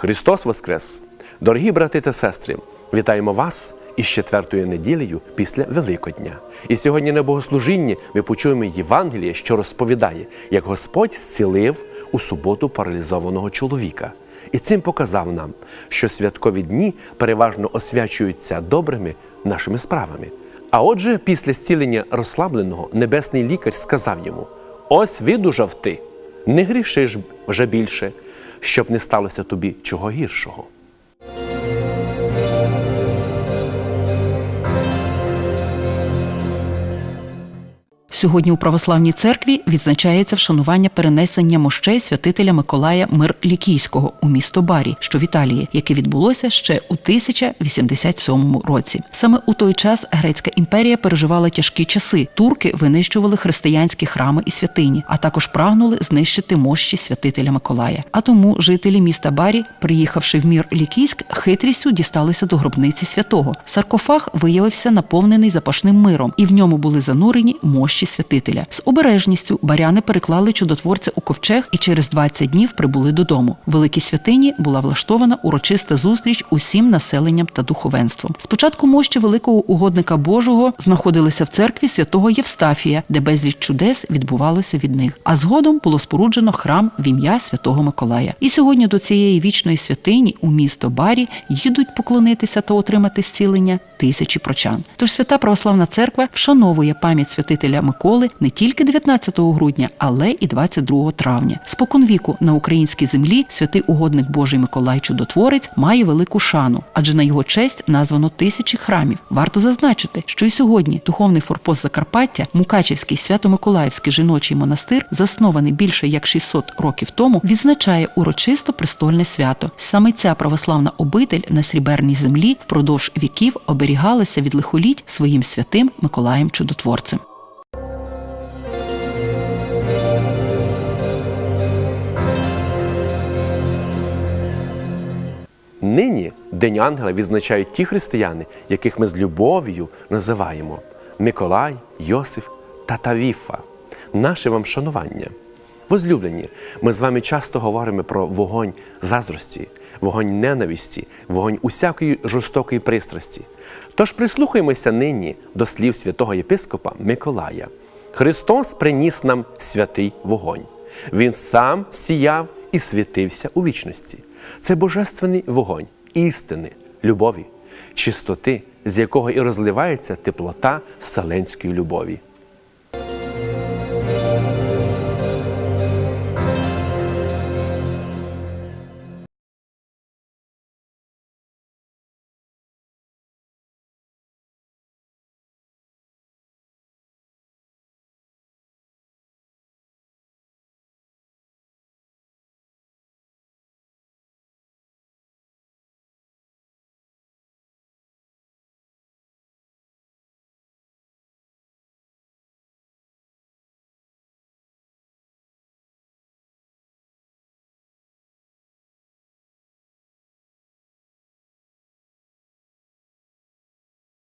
Христос Воскрес! Дорогі брати та сестри, вітаємо вас із четвертою неділею після Великодня. І сьогодні на богослужінні ми почуємо Євангеліє, що розповідає, як Господь зцілив у суботу паралізованого чоловіка. І цим показав нам, що святкові дні переважно освячуються добрими нашими справами. А отже, після зцілення розслабленого небесний лікар сказав йому: Ось видужав ти, не грішиш вже більше, щоб не сталося тобі чого гіршого. Сьогодні у православній церкві відзначається вшанування перенесення мощей святителя Миколая Мир-Лікійського у місто Барі, що в Італії, яке відбулося ще у 1087 році. Саме у той час грецька імперія переживала тяжкі часи. Турки винищували християнські храми і святині, а також прагнули знищити мощі святителя Миколая. А тому жителі міста Барі, приїхавши в мір Лікійськ, хитрістю дісталися до гробниці святого. Саркофаг виявився наповнений запашним миром, і в ньому були занурені мощі святителя. З обережністю баряни переклали чудотворця у ковчег і через 20 днів прибули додому. В великій святині була влаштована урочиста зустріч усім населенням та духовенством. Спочатку мощі великого угодника Божого знаходилися в церкві святого Євстафія, де безліч чудес відбувалося від них. А згодом було споруджено храм в ім'я святого Миколая. І сьогодні до цієї вічної святині у місто Барі їдуть поклонитися та отримати зцілення тисячі прочан. Тож свята православна церква вшановує пам'ять святителя Миколи не тільки 19 грудня, але і 22 травня. Споконвіку на українській землі святий угодник Божий Миколай Чудотворець має велику шану, адже на його честь названо тисячі храмів. Варто зазначити, що і сьогодні духовний форпост Закарпаття, Мукачівський Свято-Миколаївський жіночий монастир, заснований більше як 600 років тому, відзначає урочисто престольне свято. Саме ця православна обитель на сріберній землі впродовж віків оберігалася від лихоліть своїм святим Миколаєм Чудотворцем. Нині День Ангела відзначають ті християни, яких ми з любов'ю називаємо Миколай, Йосиф та Тавіфа. Наше вам шанування. Возлюблені, ми з вами часто говоримо про вогонь заздрості, вогонь ненависті, вогонь усякої жорстокої пристрасті. Тож прислухаємося нині до слів святого єпископа Миколая. Христос приніс нам святий вогонь. Він сам сіяв і світився у вічності. Це божественний вогонь істини, любові, чистоти, з якого і розливається теплота вселенської любові.